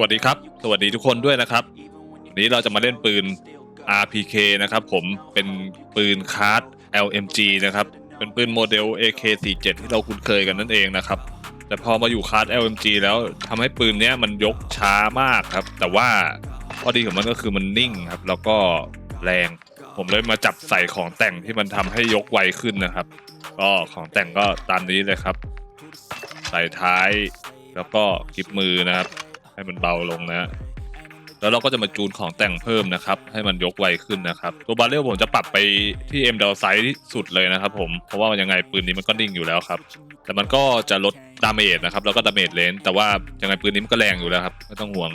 วัสดีครับ สวัสดีทุกคนด้วยนะครับวันนี้เราจะมาเล่นปืน RPK นะครับ ผมเป็นปืนคาร์ด LMG นะครับ เป็นปืนโมเดล AK47 ที่เราคุ้นเคยกันนั่นเองนะครับ แต่พอมาอยู่คาร์ด LMG แล้วทำให้ปืนเนี้ยมันยกช้ามากครับ แต่ว่าข้อดีของมันก็คือมันนิ่งครับ แล้วก็แรง ผมเลยมาจับใส่ของแต่งที่มันทำให้ยกไวขึ้นนะครับ ก็ของแต่งก็ตามนี้เลยครับ ใส่ท้ายแล้วก็คลิปมือนะครับ ให้มันเบาลงนะ แล้วเราก็จะมาจูนของแต่งเพิ่มนะครับ ให้มันยกไวขึ้นนะครับ ตัวบาเรลผมจะปรับไปที่ M ดาวไซส์ที่สุดเลยนะครับผม เพราะว่ายังไงปืนนี้มันก็นิ่งอยู่แล้วครับ แต่มันก็จะลดดาเมจนะครับ แล้วก็ดาเมจเลนแต่ว่ายังไงปืนนี้มันก็แรงอยู่แล้วครับไม่ต้องห่วง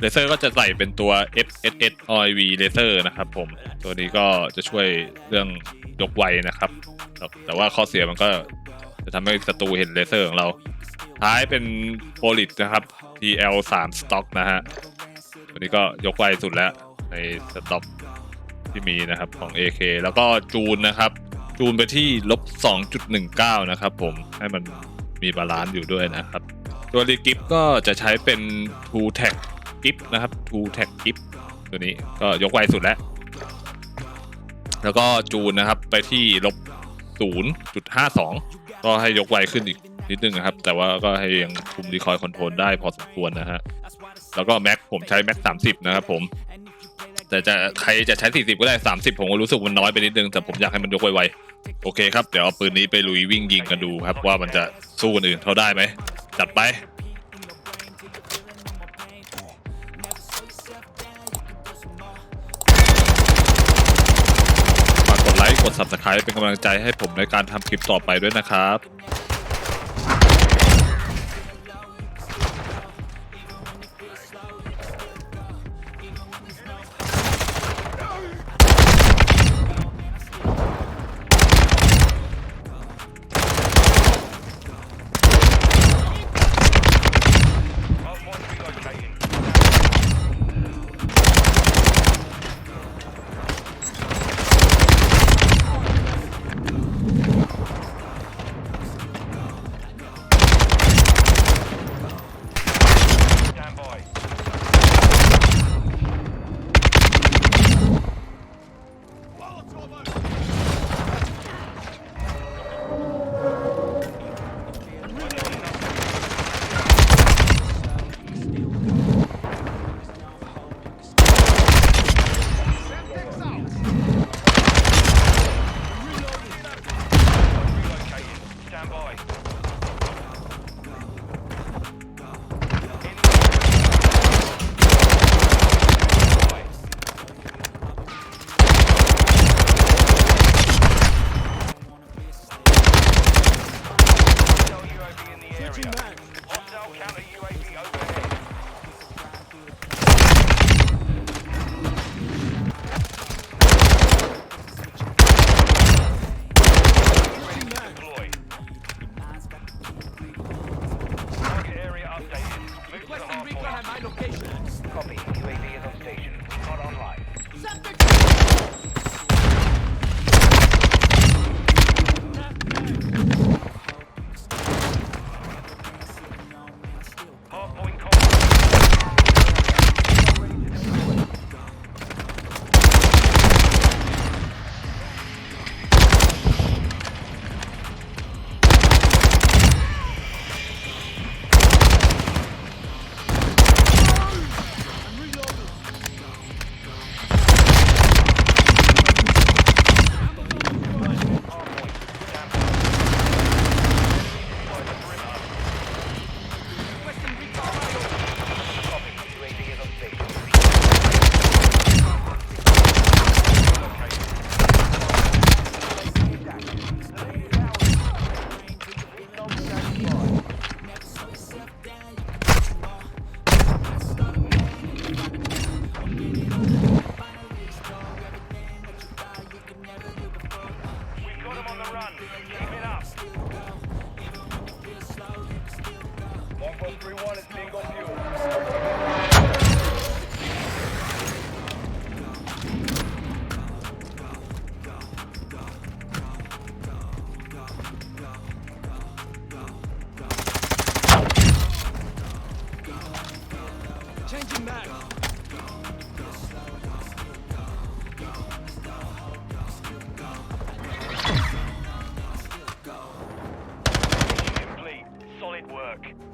เลเซอร์ก็จะใส่เป็นตัว FSS OIV เลเซอร์นะครับผม ตัวนี้ก็จะช่วยเรื่องยกไวนะครับ แต่ว่าข้อเสียมันก็จะทำให้ศัตรูเห็นเลเซอร์ของเรา ท้ายเป็นโพลิตนะครับ TL 3 Stock นะฮะตัวนี้ก็ยกไวสุดแล้วในสต็อกที่มีนะครับของ AK แล้วก็จูนนะครับ จูนไปที่ลบ 2.19 นะครับผมให้มันมีบาลานซ์อยู่ด้วยนะครับ ตัวรีกิฟก็จะใช้เป็น Two Tag กิฟนะครับ Two Tag กิฟตัวนี้ก็ยกไวสุดแล้ว แล้วก็จูนนะครับไปที่ลบ0.52 ก็ให้ยกไวขึ้นอีก นิดนึงนะครับ แต่ว่าก็ให้ยังคุมรีคอยคอนโทรลได้พอสมควรนะฮะ แล้วก็แม็กผมใช้แม็ก30นะครับผม แต่จะใครจะใช้ 40 ก็ได้ 30 ผมก็รู้สึกมันน้อยไปนิดนึง แต่ผมอยากให้มันยกไวๆ โอเคครับ เดี๋ยวเอาปืนนี้ไปลุยวิ่งยิงกันดูครับ ว่ามันจะสู้คนอื่นเขาได้ไหม จัดไปฝากกดไลค์ กด subscribe เป็นกำลังใจให้ผมในการทำคลิปต่อไปด้วยนะครับ area. Hostile counter UAV overhead. Requesting recon at my location. Copy. UAV is on station. Not online. Subject Keep it up. Longpost 3-1 is bingo mute. work.